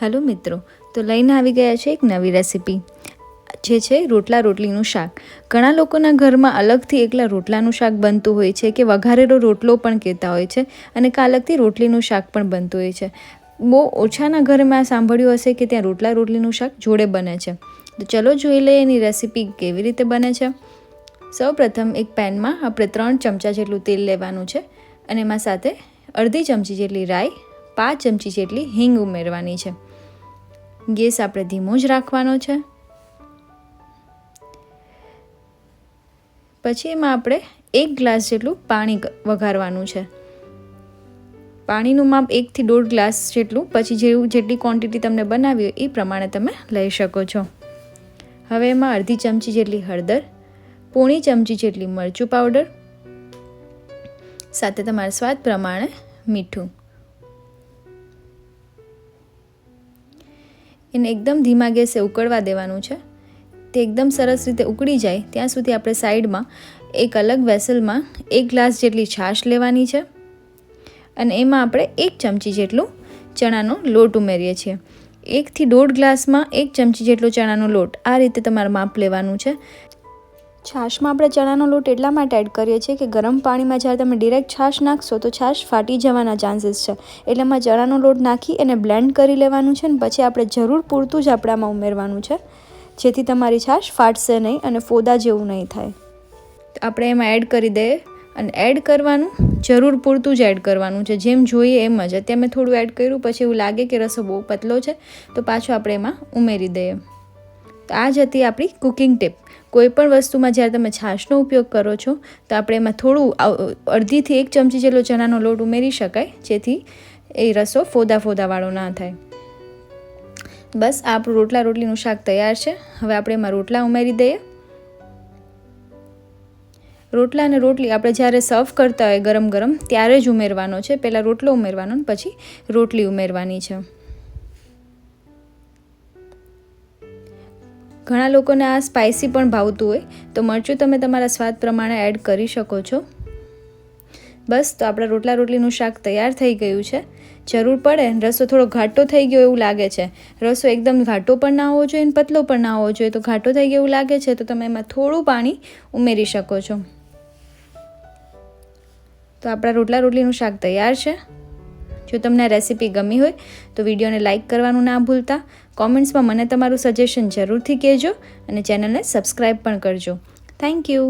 Hello મિત્રો, તો લઈને આવી ગયા છે એક નવી રેસીપી. જે છે રોટલા રોટલીનું શાક. ઘણા લોકોના ઘરમાં અલગથી એકલા રોટલાનું શાક બનતું હોય છે કે વઘારેલો રોટલો પણ કહેતા હોય છે અને કા અલગથી રોટલીનું શાક પણ બનતું હોય છે. બહુ ઓછાના ઘરે મેં આ સાંભળ્યું હશે કે ત્યાં રોટલા રોટલીનું શાક જોડે બને છે. તો ચલો જોઈ લઈએ એની રેસીપી કેવી રીતે બને છે. સૌપ્રથમ એક પેનમાં આપણે ત્રણ ચમચા જેટલું તેલ લેવાનું છે અને એમાં સાથે અડધી ચમચી જેટલી રાઈ, પાંચ ચમચી જેટલી હિંગ ઉમેરવાની છે. ગેસ આપણે ધીમો જ રાખવાનો છે. પછી એમાં આપણે એક ગ્લાસ જેટલું પાણી વઘારવાનું છે. પાણીનું માપ એકથી દોઢ ગ્લાસ જેટલું, પછી જેવું જેટલી ક્વોન્ટિટી તમને બનાવી હોય એ પ્રમાણે તમે લઈ શકો છો. હવે એમાં અડધી ચમચી જેટલી હળદર, પોણી ચમચી જેટલી મરચું પાવડર સાથે તમારા સ્વાદ પ્રમાણે મીઠું. એને એકદમ ધીમા ગેસે ઉકળવા દેવાનું છે. તે એકદમ સરસ રીતે ઉકળી જાય, ત્યાં સુધી આપણે સાઈડમાં એક અલગ વેસલમાં એક ગ્લાસ જેટલી છાશ લેવાની છે. અને એમાં આપણે એક ચમચી જેટલું ચણાનો લોટ ઉમેરીએ છીએ. એકથી દોઢ ગ્લાસમાં એક ચમચી જેટલો ચણાનો લોટ આ રીતે તમારે માપ લેવાનું છે. છાશમાં આપણે ચણાનો લોટ એટલા માટે એડ કરીએ છીએ કે ગરમ પાણીમાં જ્યારે તમે ડિરેક્ટ છાશ નાખશો તો છાશ ફાટી જવાના ચાન્સીસ છે. એટલે એમાં ચણાનો લોટ નાખી એને બ્લેન્ડ કરી લેવાનું છે ને પછી આપણે જરૂર પૂરતું જ આપણામાં ઉમેરવાનું છે. જેથી તમારી છાશ ફાટશે નહીં અને ફોદા જેવું નહીં થાય. આપણે એમાં એડ કરી દઈએ અને એડ કરવાનું, જરૂર પૂરતું જ એડ કરવાનું છે. જેમ જોઈએ એમ જ. અત્યારે મેં થોડું એડ કર્યું, પછી એવું લાગે કે રસો બહુ પતલો છે, તો પાછો આપણે એમાં ઉમેરી દઈએ. તો આ જ હતી આપણી કુકિંગ ટીપ. કોઈપણ વસ્તુમાં જ્યારે તમે છાશનો ઉપયોગ કરો છો, તો આપણે એમાં થોડું અડધીથી એક ચમચી જેટલો ચણાનો લોટ ઉમેરી શકાય, જેથી એ રસો ફોદા ફોદાવાળો ના થાય. બસ આપણું રોટલા રોટલીનું શાક તૈયાર છે. હવે આપણે એમાં રોટલા ઉમેરી દઈએ. રોટલા અને રોટલી આપણે જ્યારે સર્વ કરતા હોય ગરમ ગરમ, ત્યારે જ ઉમેરવાનો છે. પહેલાં રોટલો ઉમેરવાનો પછી રોટલી ઉમેરવાની છે. ઘણા લોકોને આ સ્પાઇસી પણ ભાવતું હોય. તો મરચું તમે તમારા સ્વાદ પ્રમાણે એડ કરી શકો છો. બસ, તો આપણા રોટલા રોટલીનું શાક તૈયાર થઈ ગયું છે. જરૂર પડે, રસો થોડો ઘાટો થઈ ગયો એવું લાગે છે. રસો એકદમ ઘાટો પણ ના હોવો જોઈએ અને પતલો પણ ના હોવો જોઈએ. તો ઘાટો થઈ ગયો એવું લાગે છે, તો તમે એમાં થોડું પાણી ઉમેરી શકો છો. તો આપણા રોટલા રોટલીનું શાક તૈયાર છે. જો તમને રેસીપી ગમી હોય, તો વિડીયોને લાઇક કરવાનું ના ભૂલતા. કોમેન્ટ્સમાં મને તમારું સજેશન જરૂરથી કહેજો અને ચેનલને સબસ્ક્રાઈબ પણ કરજો. Thank you